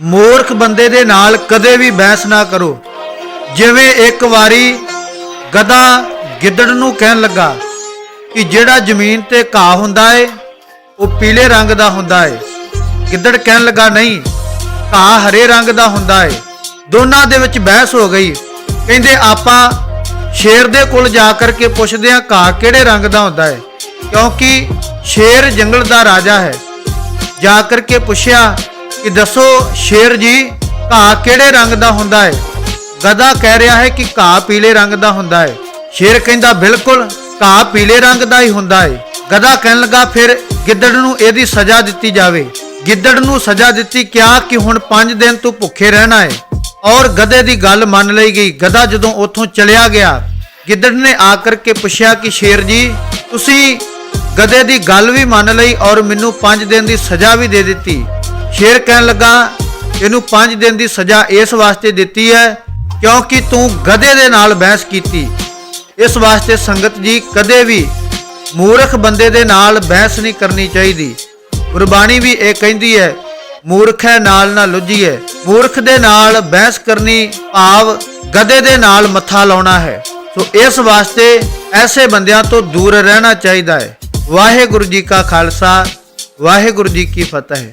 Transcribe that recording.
ਮੂਰਖ ਬੰਦੇ ਦੇ ਨਾਲ ਕਦੇ ਵੀ ਬਹਿਸ ਨਾ ਕਰੋ। ਜਿਵੇਂ ਇੱਕ ਵਾਰੀ ਗਦਾ ਗਿੱਦੜ ਨੂੰ ਕਹਿਣ ਲੱਗਾ ਕਿ ਜਿਹੜਾ ਜ਼ਮੀਨ ਤੇ ਘਾਹ ਹੁੰਦਾ ਏ, ਉਹ ਪੀਲੇ ਰੰਗ ਦਾ ਹੁੰਦਾ ਏ। ਗਿੱਦੜ ਕਹਿਣ ਲੱਗਾ, ਨਹੀਂ, ਘਾਹ ਹਰੇ ਰੰਗ ਦਾ ਹੁੰਦਾ ਏ। ਦੋਨਾਂ ਦੇ ਵਿੱਚ ਬਹਿਸ ਹੋ ਗਈ। ਕਹਿੰਦੇ, ਆਪਾਂ ਸ਼ੇਰ ਦੇ ਕੋਲ ਜਾ ਕਰਕੇ ਪੁੱਛਦੇ ਹਾਂ, ਘਾਹ ਕਿਹੜੇ ਰੰਗ ਦਾ ਹੁੰਦਾ ਹੈ ਕਿਉਂਕਿ ਸ਼ੇਰ ਜੰਗਲ ਦਾ ਰਾਜਾ ਹੈ। ਜਾ ਕਰਕੇ ਪੁੱਛਿਆ ਕਿ ਦੱਸੋ ਸ਼ੇਰ ਜੀ, ਘਾਹ ਕਿਹੜੇ ਰੰਗ ਦਾ ਹੁੰਦਾ ਹੈ? ਗਧਾ ਕਹਿ ਰਿਹਾ ਹੈ ਕਿ ਘਾਹ ਪੀਲੇ ਰੰਗ ਦਾ ਹੁੰਦਾ ਹੈ। ਸ਼ੇਰ ਕਹਿੰਦਾ, ਬਿਲਕੁਲ, ਘਾਹ ਪੀਲੇ ਰੰਗ ਦਾ ਹੀ ਹੁੰਦਾ ਹੈ। ਗਧਾ ਕਹਿਣ ਲੱਗਾ, ਫਿਰ ਗਿੱਦੜ ਨੂੰ ਇਹਦੀ ਸਜ਼ਾ ਦਿੱਤੀ ਜਾਵੇ। ਗਿੱਦੜ ਨੂੰ ਸਜ਼ਾ ਦਿੱਤੀ ਕਿਹਾ ਕਿ ਹੁਣ 5 ਦਿਨ ਤੂੰ ਭੁੱਖੇ ਰਹਿਣਾ ਹੈ। ਔਰ ਗਧੇ ਦੀ ਗੱਲ ਮੰਨ ਲਈ ਗਈ। ਗਧਾ ਜਦੋਂ ਉੱਥੋਂ ਚਲਿਆ ਗਿਆ, ਗਿੱਦੜ ਨੇ ਆ ਕਰਕੇ ਪੁੱਛਿਆ ਕਿ ਸ਼ੇਰ ਜੀ, ਤੁਸੀਂ ਗਧੇ ਦੀ ਗੱਲ ਵੀ ਮੰਨ ਲਈ ਔਰ ਮੈਨੂੰ 5 ਦਿਨ ਦੀ ਸਜ਼ਾ ਵੀ ਦੇ ਦਿੱਤੀ। ਸ਼ੇਰ ਕਹਿਣ ਲੱਗਾ, ਇਹਨੂੰ 5 ਦਿਨ ਦੀ ਸਜ਼ਾ ਇਸ ਵਾਸਤੇ ਦਿੱਤੀ ਹੈ ਕਿਉਂਕਿ ਤੂੰ ਗਧੇ ਦੇ ਨਾਲ ਬਹਿਸ ਕੀਤੀ। ਇਸ ਵਾਸਤੇ ਸੰਗਤ ਜੀ ਕਦੇ ਵੀ ਮੂਰਖ ਬੰਦੇ ਦੇ ਨਾਲ ਬਹਿਸ ਨਹੀਂ ਕਰਨੀ ਚਾਹੀਦੀ। ਗੁਰਬਾਣੀ ਵੀ ਇਹ ਕਹਿੰਦੀ ਹੈ, ਮੂਰਖ ਹੈ, ਨਾਲ ਨਾ ਲੁੱਝੀਏ। ਮੂਰਖ ਦੇ ਨਾਲ ਬਹਿਸ ਕਰਨੀ ਭਾਵ ਗਧੇ ਦੇ ਨਾਲ ਮੱਥਾ ਲਾਉਣਾ ਹੈ। ਸੋ ਇਸ ਵਾਸਤੇ ਐਸੇ ਬੰਦਿਆਂ ਤੋਂ ਦੂਰ ਰਹਿਣਾ ਚਾਹੀਦਾ ਹੈ। ਵਾਹਿਗੁਰੂ ਜੀ ਕਾ ਖਾਲਸਾ, ਵਾਹਿਗੁਰੂ ਜੀ ਕੀ ਫਤਿਹ।